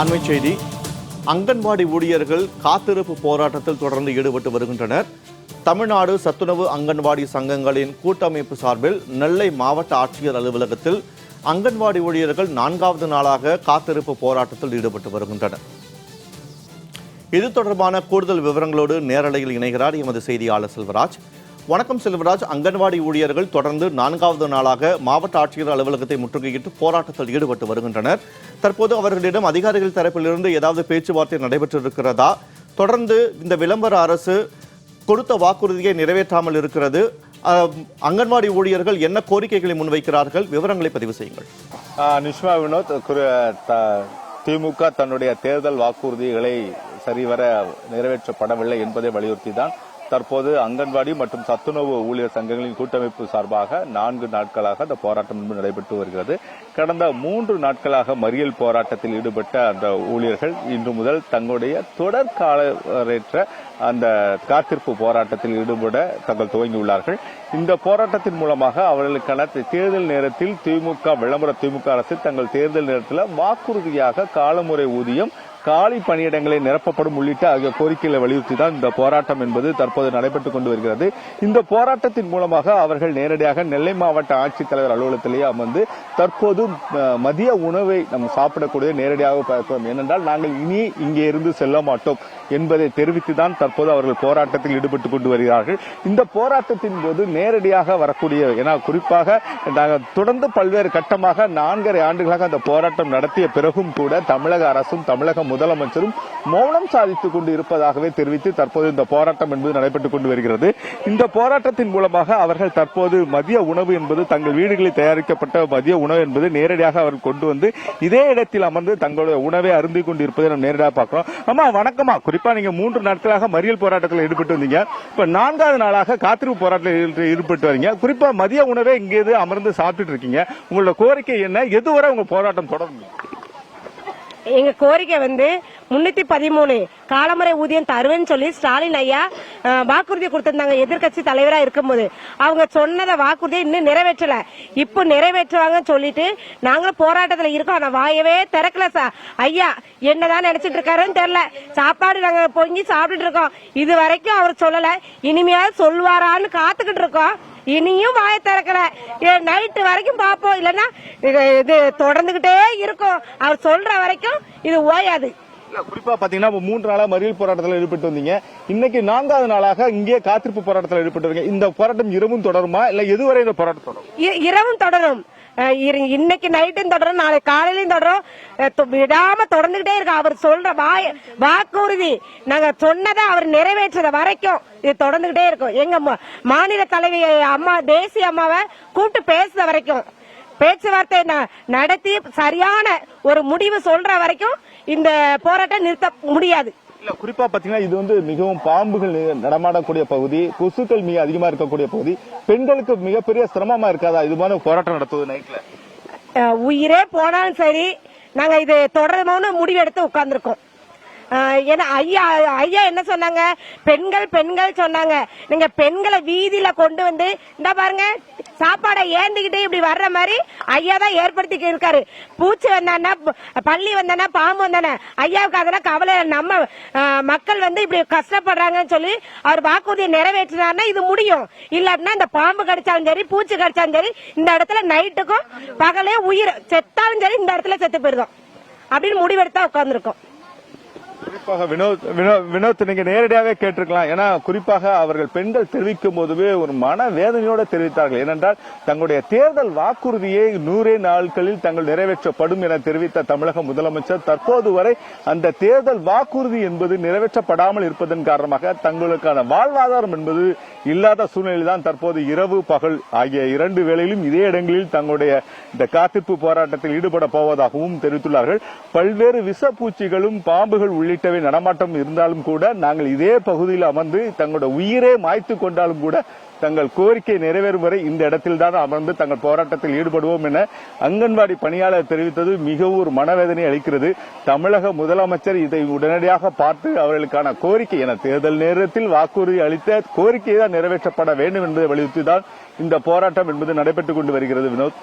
அண்மைச் செய்தி. அங்கன்வாடி ஊழியர்கள் காத்திருப்பு போராட்டத்தில் தொடர்ந்து ஈடுபட்டு வருகின்றனர். தமிழ்நாடு சத்துணவு அங்கன்வாடி சங்கங்களின் கூட்டமைப்பு சார்பில் நெல்லை மாவட்ட ஆட்சியர் அலுவலகத்தில் அங்கன்வாடி ஊழியர்கள் நான்காவது நாளாக காத்திருப்பு போராட்டத்தில் ஈடுபட்டு வருகின்றனர். இது தொடர்பான கூடுதல் விவரங்களோடு நேரலையில் இணைகிறார் எமது செய்தியாளர் செல்வராஜ். வணக்கம் செல்வராஜ். அங்கன்வாடி ஊழியர்கள் தொடர்ந்து நான்காவது நாளாக மாவட்ட ஆட்சியர் அலுவலகத்தை முற்றுகையிட்டு போராட்டத்தில் ஈடுபட்டு வருகின்றனர். தற்போது அவர்களிடம் அதிகாரிகள் தரப்பிலிருந்து ஏதாவது பேச்சுவார்த்தை நடைபெற்றிருக்கிறதா? தொடர்ந்து இந்த விளம்பர அரசு கொடுத்த வாக்குறுதியை நிறைவேற்றாமல் இருக்கிறது. அங்கன்வாடி ஊழியர்கள் என்ன கோரிக்கைகளை முன்வைக்கிறார்கள்? விவரங்களை பதிவு செய்யுங்கள். நிஷ்மா வினோத் த- திமுக தன்னுடைய தேர்தல் வாக்குறுதிகளை சரிவர நிறைவேற்றப்படவில்லை என்பதை வலியுறுத்தி தான் தற்போது அங்கன்வாடி மற்றும் சத்துணவு ஊழியர் சங்கங்களின் கூட்டமைப்பு சார்பாக நான்கு நாட்களாக அந்த போராட்டம் என்பது நடைபெற்று வருகிறது. கடந்த மூன்று நாட்களாக மறியல் போராட்டத்தில் ஈடுபட்ட அந்த ஊழியர்கள் இன்று முதல் தங்களுடைய தொடர் காலவரையற்ற அந்த காத்திருப்பு போராட்டத்தில் ஈடுபட தங்கள் துவங்கியுள்ளார்கள். இந்த போராட்டத்தின் மூலமாக அவர்களுக்கான தேர்தல் நேரத்தில் திமுக விளம்பர திமுக அரசு தங்கள் தேர்தல் நேரத்தில் வாக்குறுதியாக காலமுறை ஊதியம் காலி பணியிடங்களை நிரப்பப்படும் உள்ளிட்ட ஆகிய கோரிக்கைகளை வலியுறுத்தி தான் இந்த போராட்டம் என்பது தற்போது நடைபெற்றுக் கொண்டு வருகிறது. இந்த போராட்டத்தின் மூலமாக அவர்கள் நேரடியாக நெல்லை மாவட்ட ஆட்சித்தலைவர் அலுவலகத்திலேயே அமர்ந்து தற்போது மதிய உணவை நம்ம சாப்பிடக்கூடிய நேரடியாக பார்க்கிறோம். ஏனென்றால் நாங்கள் இனி இங்கே இருந்து செல்ல மாட்டோம் என்பதை தெரிவித்து தான் தற்போது அவர்கள் போராட்டத்தில் ஈடுபட்டுக் கொண்டு வருகிறார்கள். இந்த போராட்டத்தின் போது நேரடியாக வரக்கூடிய ஏன்னா குறிப்பாக நாங்கள் தொடர்ந்து பல்வேறு கட்டமாக நான்கரை ஆண்டுகளாக அந்த போராட்டம் நடத்திய பிறகும் கூட தமிழக அரசும் தமிழக முதலமைச்சரும் மௌனம் சாதித்துக் கொண்டு இருப்பதாகவே தெரிவித்து தற்போது இந்த போராட்டம் என்பது நடைபெற்றுக் கொண்டு வருகிறது. இந்த போராட்டத்தின் மூலமாக அவர்கள் தற்போது மதிய உணவு என்பது தங்கள் வீடுகளில் தயாரிக்கப்பட்ட மதிய உணவு என்பது நேரடியாக அவர்கள் கொண்டு வந்து இதே இடத்தில் அமர்ந்து தங்களுடைய உணவை அருந்திக் கொண்டு இருப்பதை நம்ம நேரடியாக பார்க்கிறோம். ஆமா வணக்கமா குறிப்பா நீங்க மூன்று நாட்களாக மறியல் போராட்டத்தில் ஈடுபட்டு வந்தீங்க. இப்ப நான்காவது நாளாக காத்திருப்பு போராட்டத்தில் ஈடுபட்டு வரீங்க. குறிப்பா மதிய உணவை இங்கே அமர்ந்து சாப்பிட்டுட்டு இருக்கீங்க. உங்களோட கோரிக்கை என்ன? எதுவரை உங்க போராட்டம் தொடரும் எங்க கோரிக்கை வந்து முன்னூத்தி பதிமூணு காலமுறை ஊதியம் தருவேன்னு சொல்லி ஸ்டாலின் ஐயா வாக்குறுதி கொடுத்திருந்தாங்க. எதிர்க்கட்சி தலைவரா இருக்கும்போது. அவங்க சொன்னதை வாக்குறுதியை இன்னும் நிறைவேற்றல. இப்போ நிறைவேற்றுவாங்கன்னு சொல்லிட்டு நாங்களும் போராட்டத்துல இருக்கோம். ஆனா வாயவே திறக்கல சார் ஐயா என்னதான் நினைச்சிட்டு இருக்காருன்னு தெரியல. சாப்பாடு நாங்க பொங்கி சாப்பிட்டுட்டு இருக்கோம். இது வரைக்கும் அவர் சொல்லல. இனிமையாவது சொல்வாரான்னு காத்துக்கிட்டு இருக்கோம். இனியும் வாய திறக்கல. நைட்டு வரைக்கும் பார்ப்போம். இல்லைன்னா இது இது தொடர்ந்துகிட்டே இருக்கும். அவர் சொல்ற வரைக்கும் இது ஓயாது. குறிப்பா பாத்தீங்கன்னா மூன்று நாளா மறியல் போராட்டத்தில் ஈடுபட்டு வந்தீங்க. இன்னைக்கு நான்காவது நாளாக இங்கே காத்திருப்பு போராட்டத்தில் ஈடுபட்டு வரீங்க இந்த போராட்டம் இரவும் தொடருமா? இல்ல எதுவரை இந்த போராட்டம் தொடரும்? இரவும் தொடரும். இன்னைக்கு நைட்டும் தொடரும் நாளை காலையிலும் தொடரும். விடாம தொடர்ந்துகிட்டே இருக்கு. அவர் சொல்ற வாய வாக்குறுதி நாங்க சொன்னதை அவர் நிறைவேற்றத வரைக்கும் இது தொடர்ந்துகிட்டே இருக்கும். எங்க மாநில தலைவி அம்மா தேசிய அம்மாவை கூப்பிட்டு பேசுற வரைக்கும். பேச்சுவார்த்தை நடத்தி சரியான ஒரு முடிவு சொல்ற வரைக்கும் இந்த போராட்டம் நிறுத்த முடியாது. இல்ல குறிப்பா பாத்தீங்கன்னா இது வந்து மிகவும் பாம்புகள் நடமாடக்கூடிய பகுதி கொசுக்கள் மிக அதிகமா இருக்கக்கூடிய பகுதி. பெண்களுக்கு மிகப்பெரிய சிரமமா இருக்காதா இது மாதிரி போராட்டம் நடத்துவது நைட்ல? உயிரே போனாலும் சரி நாங்க இது தொடரணும்னு முடிவெடுத்து உட்கார்ந்துருக்கோம். ஏன்னா ஐயா ஐயா என்ன சொன்னாங்க? பெண்கள் பெண்கள் சொன்னாங்க. நீங்க பெண்களை வீதியில கொண்டு வந்து இந்த பாருங்க சாப்பாடை ஏந்திக்கிட்டு இப்படி வர்ற மாதிரி ஐயா தான் ஏற்படுத்தி இருக்காரு. பூச்சி வந்தானா பள்ளி வந்தானா பாம்பு வந்தானே ஐயாவுக்கு அதெல்லாம் கவலை நம்ம மக்கள் வந்து இப்படி கஷ்டப்படுறாங்கன்னு சொல்லி அவர் வாக்குறுதியை நிறைவேற்றினார்னா இது முடியும். இல்லாட்டினா இந்த பாம்பு கடிச்சாலும் சரி பூச்சி கடிச்சாலும் சரி இந்த இடத்துல நைட்டுக்கும் பகலே உயிர் செத்தாலும் சரி இந்த இடத்துல செத்து போயிருக்கோம். அப்படின்னு முடிவெடுத்தா உட்காந்துருக்கோம் குறிப்பாக வினோத் வினோத் நீங்க நேரடியாகவே கேட்டிருக்கலாம். ஏன்னா குறிப்பாக அவர்கள் பெண்கள் தெரிவிக்கும் போதுவே ஒரு மன வேதனையோட தெரிவித்தார்கள். ஏனென்றால் தங்களுடைய தேர்தல் வாக்குறுதியை நூறே நாட்களில் தங்கள் நிறைவேற்றப்படும் என தெரிவித்த தமிழக முதலமைச்சர் தற்போது வரை அந்த தேர்தல் வாக்குறுதி என்பது நிறைவேற்றப்படாமல் இருப்பதன் காரணமாக தங்களுக்கான வாழ்வாதாரம் என்பது இல்லாத சூழ்நிலையில் தான் தற்போது இரவு பகல் ஆகிய இரண்டு வேளையிலும் இதே இடங்களில் தங்களுடைய இந்த காத்திருப்பு போராட்டத்தில் ஈடுபட போவதாகவும் தெரிவித்துள்ளார்கள். பல்வேறு விஷப்பூச்சிகளும் பாம்புகள் உள்ளிட்டவை நடமாட்டம் இருந்தாலும் கூட நாங்கள் இதே பகுதியில் அமர்ந்து தங்களோட உயிரே மாய்த்து கொண்டாலும் கூட தங்கள் கோரிக்கை நிறைவேறும் வரை இந்த இடத்தில் தான் அமர்ந்து தங்கள் போராட்டத்தில் ஈடுபடுவோம் என அங்கன்வாடி பணியாளர் தெரிவித்தது மிகவும் ஒரு மனவேதனை அளிக்கிறது. தமிழக முதலமைச்சர் இதை உடனடியாக பார்த்து அவர்களுக்கான கோரிக்கை என தேர்தல் நேரத்தில் வாக்குறுதி அளித்த கோரிக்கை தான் நிறைவேற்றப்பட வேண்டும் என்பதை வலியுறுத்தி தான் இந்த போராட்டம் என்பது நடைபெற்றுக் கொண்டு வருகிறது. வினோத்.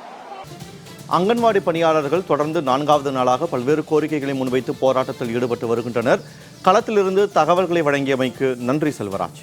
அங்கன்வாடி பணியாளர்கள் தொடர்ந்து நான்காவது நாளாக பல்வேறு கோரிக்கைகளை முன்வைத்து போராட்டத்தில் ஈடுபட்டு வருகின்றனர். களத்திலிருந்து தகவல்களை வழங்கியமைக்கு நன்றி செல்வராஜ்.